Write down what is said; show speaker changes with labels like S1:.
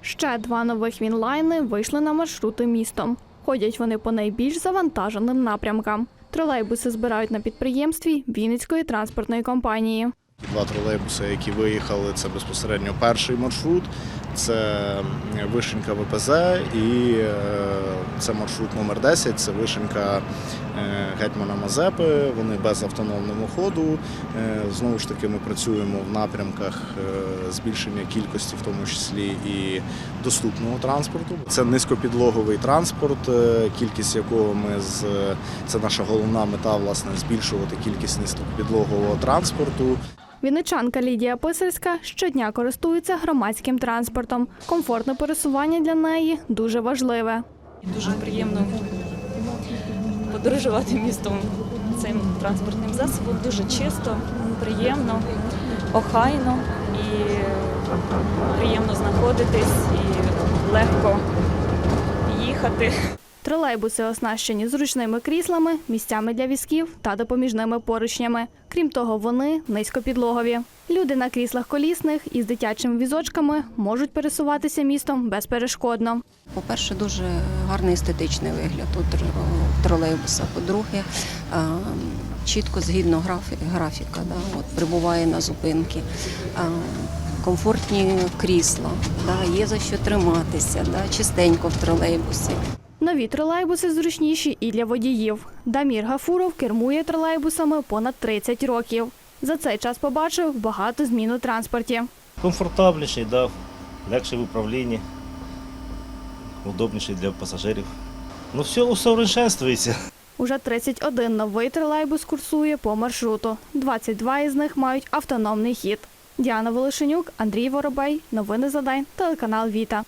S1: Ще два нових вінлайни вийшли на маршрути містом. Ходять вони по найбільш завантаженим напрямкам. Тролейбуси збирають на підприємстві Вінницької транспортної компанії.
S2: Два тролейбуси, які виїхали, це безпосередньо перший маршрут. Це Вишенька ВПЗ і е, це маршрут номер 10, це Вишенька е, Гетьмана Мазепи. Вони без автономного ходу. Е, Знову ж таки, ми працюємо в напрямках збільшення кількості, в тому числі і доступного транспорту. Це низькопідлоговий транспорт, кількість якого ми з це наша головна мета, власне, збільшувати кількість низькопідлогового транспорту.
S1: Вінничанка Лідія Писарська щодня користується громадським транспортом. Комфортне пересування для неї дуже важливе.
S3: Дуже приємно подорожувати містом цим транспортним засобом. Дуже чисто, приємно, охайно і приємно знаходитись і легко їхати.
S1: Тролейбуси оснащені зручними кріслами, місцями для візків та допоміжними поручнями. Крім того, вони низькопідлогові. Люди на кріслах колісних із дитячими візочками можуть пересуватися містом безперешкодно.
S4: По-перше, дуже гарний естетичний вигляд у тролейбуса. По-друге, чітко згідно графіка, да, от, прибуває на зупинки. Комфортні крісла, да, є за що триматися, да, чистенько в тролейбусі.
S1: Нові тролейбуси зручніші і для водіїв. Дамір Гафуров кермує тролейбусами понад 30 років. За цей час побачив багато змін у транспорті.
S5: комфортабельніший, да, легший в управлінні, удобніший для пасажирів. Ну, все усовершенствується.
S1: Уже 31 новий тролейбус курсує по маршруту. 22 із них мають автономний хід. Діана Волошенюк, Андрій Воробей. Новини за день. Телеканал Віта.